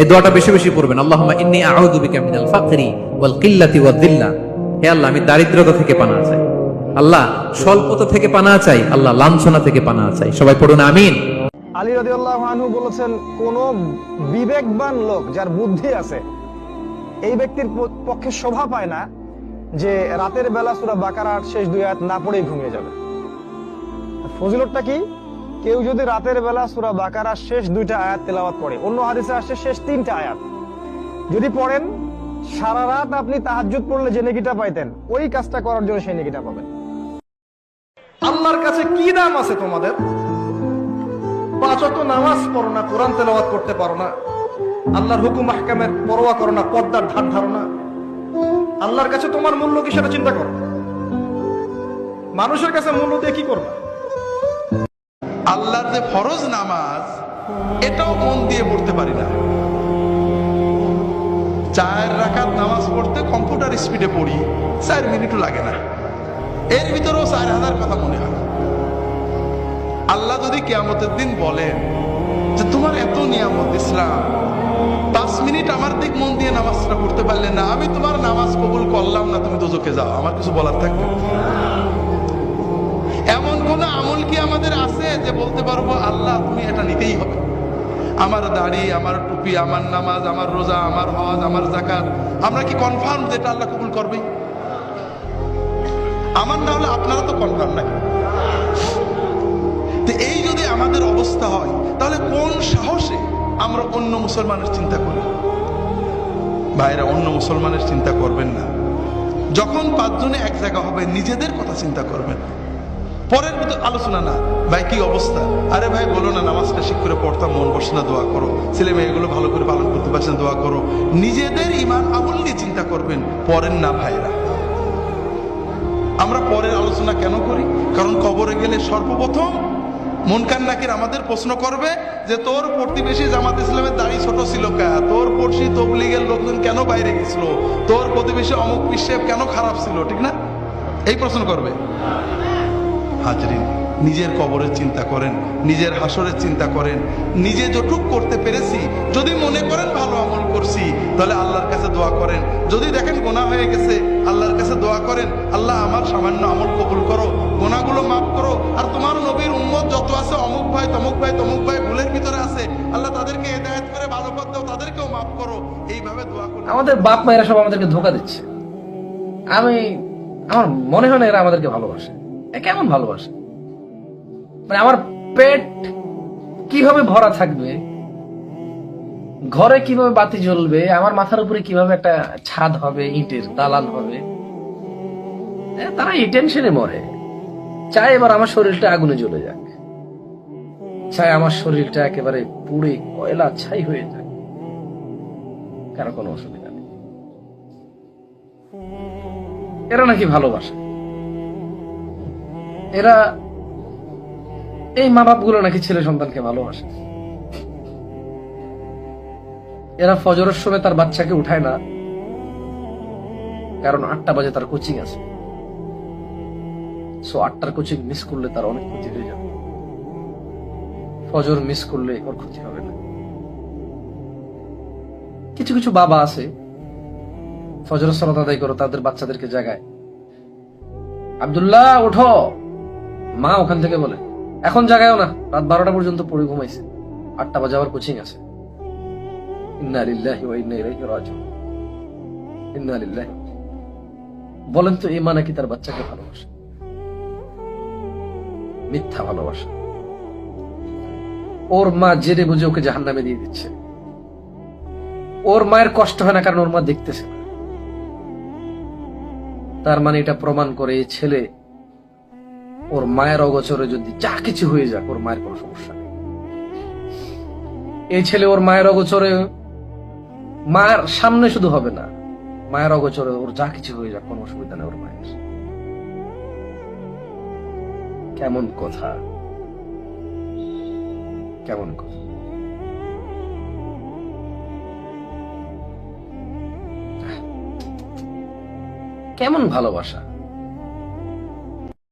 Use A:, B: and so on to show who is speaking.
A: এই দোয়াটা বেশি বেশি পড়বেন। আল্লাহুম্মা ইন্নী আউযু বিকা মিনাল ফাকরি ওয়াল কিল্লাতি ওয়াদ দিল্লা। হে আল্লাহ, আমি দারিদ্রতা থেকে পানা চাই। আল্লাহ, স্বল্পতা থেকে পানা চাই। আল্লাহ, লাঞ্ছনা থেকে পানা চাই। সবাই পড়ুন, আমিন।
B: আলী রাদিয়াল্লাহু আনহু বলেছেন, কোন বিবেকবান লোক যার বুদ্ধি আছে, এই ব্যক্তির পক্ষে শোভা পায় না যে রাতের বেলা সূরা বাকারার শেষ দুই আয়াত না পড়েই ঘুমিয়ে যাবে। ফজিলতটা কি? কেউ যদি রাতের বেলা সুরা বাকারার শেষ দুইটা আয়াত তেলাওয়াত পড়ে, অন্য হাদিসে আসছে শেষ তিনটা আয়াত। যদি পড়েন, সারা রাত আপনি তাহাজ্জুদ পড়লে যে নেকিটা পাইতেন, ওই কাজটা করার জন্য সেই নেকিটা পাবেন।
C: আল্লাহর কাছে কি দাম আছে তোমাদের? পাঁচ অক্ট নামাজ পড়ো না, কোরআন তেলাওয়াত করতে পারো না। আল্লাহর হুকুম, আহকামের পরোয়া করো না, পর্দার ধার ধারো না। আল্লাহর কাছে তোমার মূল্য কি সেটা চিন্তা করো। মানুষের কাছে মূল্য দিয়ে কি করবে?
D: আল্লাহর যে ফরজ নামাজ, এটাও মন দিয়ে পড়তে পারি না। চার রাকাত নামাজ পড়তে কম্পিউটার স্পিডে পড়ি, চার মিনিটও লাগে না। এর ভিতরেও চার হাজার কথা মনে হয়। আল্লাহ যদি কেয়ামতের দিন বলেন যে, তোমার এত নিয়ামত ইসলাম, পাঁচ মিনিট আমার দিক মন দিয়ে নামাজটা পড়তে পারলে না, আমি তোমার নামাজ কবুল করলাম না, তুমি দোজকে যাও। আমার কিছু বলার থাকবে? বলতে পারব, আল্লাহ, তুমি এটা নিতেই হবে। আমার দাড়ি, আমার টুপি, আমার নামাজ, আমার রোজা, আমার হজ, আমার জাকাত আমরা কি কনফার্ম যে এটা আল্লাহ কবুল করবে? আমার না হলে আপনারা তো কনফার্ম নাকি এই যদি আমাদের অবস্থা হয়, তাহলে কোন সাহসে আমরা অন্য মুসলমানের চিন্তা করি? ভাইরা, অন্য মুসলমানের চিন্তা করবেন না। যখন পাঁচজনে এক জায়গা হবে, নিজেদের কথা চিন্তা করবেন। পরের ভিতর আলোচনা না। ভাই, কি অবস্থা? আরে ভাই, বলো না নামাজটা ঠিক করে পড়তাম, মন বসে না, দোয়া করো। ছেলে মেয়েগুলো ভালো করে পালন করতে পারছে না, দোয়া করো। নিজেদের ইমান আমল নিয়ে চিন্তা করবেন পরের না ভাইরা। আমরা পরের আলোচনা কেন করি? কারণ কবরে গেলে সর্বপ্রথম মনকান নাকির আমাদের প্রশ্ন করবে যে, তোর প্রতিবেশী জামাত ইসলামের দাড়ি ছোট ছিল কা? তোর পড়শি তবলিগের লোকজন কেন বাইরে গেছিল? তোর প্রতিবেশী অমুক পিসেব কেন খারাপ ছিল? ঠিক না? এই প্রশ্ন করবে। হাজরিন, নিজের কবরের চিন্তা করেন, নিজের হাসরের চিন্তা করেন, নিজে যটুক করতে পেরেছি, যদি মনে করেন ভালো আমল করছি, তাহলে আল্লাহর কাছে দোয়া করেন। যদি দেখেন গোনা হয়ে গেছে, আল্লাহর কাছে দোয়া করেন, আল্লাহ আমার সামান্য আমল কবুল করো গোনাগুলো মাফ করো, আর তোমার নবীর উম্মত যত আছে, অমুক ভাই, তমুক ভাই তমুক ভাই, ভুলের ভিতরে আছে, আল্লাহ তাদেরকে হেদায়ত করে ভালো পথ দাও, তাদেরকেও মাফ করো। এইভাবে দোয়া করলে
E: আমাদের বাপ মায়েরা সব আমাদেরকে ধোকা দিচ্ছে। আমি, আমার মনে হয় না এরা আমাদেরকে ভালোবাসে। কেমন ভালোবাসে? মানে আমার পেট কীভাবে ভরা থাকবে? ঘরে কীভাবে বাতি জ্বলবে? আমার মাথার উপরে কীভাবে একটা ছাদ হবে, ইটের দালান হবে? তারা এই টেনশনে মরে। চাই এবার আমার শরীরটা আগুনে জ্বলে যাক। চাই আমার শরীরটা একেবারে পুড়ে কয়লা ছাই হয়ে যাক। কারও কোনো অসুবিধা নেই। এরা নাকি ভালোবাসে। এরা এই মা বাপগুলো নাকি ছেলে সন্তানকে ভালোবাসে। এরা ফজরের সময় তার বাচ্চাকে উঠায় না, কারণ আটটা বাজে তার কোচিং আছে। সো আটটার কোচিং মিস করলে তার অনেক ক্ষতি হয়ে যাবে। ফজর মিস করলে ওর ক্ষতি হবে না। কিছু কিছু বাবা আছে ফজর সালাত আদায় করো, তাদের বাচ্চাদেরকে জাগায়। আব্দুল্লাহ, ওঠো! মা ওখান থেকে বলে, এখন জাগায়ও না, রাত বারোটা পর্যন্ত পড়ে ঘুমাইছে। আটটা বাজে আবার কোচিং আছে। বলেন তো, এই মা নাকি তার বাচ্চাকে ভালোবাসে? মিথ্যা ভালোবাসা। ওর মা জেনে বুঝে ওকে জাহান্নামে দিয়ে দিচ্ছে। ওর মায়ের কষ্ট হয় না, কারণ ওর মা দেখতেছে তার মানে এটা প্রমাণ করে ছেলে ওর মায়ের অগোচরে যদি যা কিছু হয়ে যাক, ওর মায়ের কোনো সমস্যা নেই। এই ছেলে ওর মায়ের অগোচরে মায়ের সামনে শুধু হবে না, মায়ের অগোচরে ওর যা কিছু হয়ে যাক, কোনো অসুবিধা নেই ওর মায়ের। কেমন কথা? কেমন কথা? কেমন ভালোবাসা?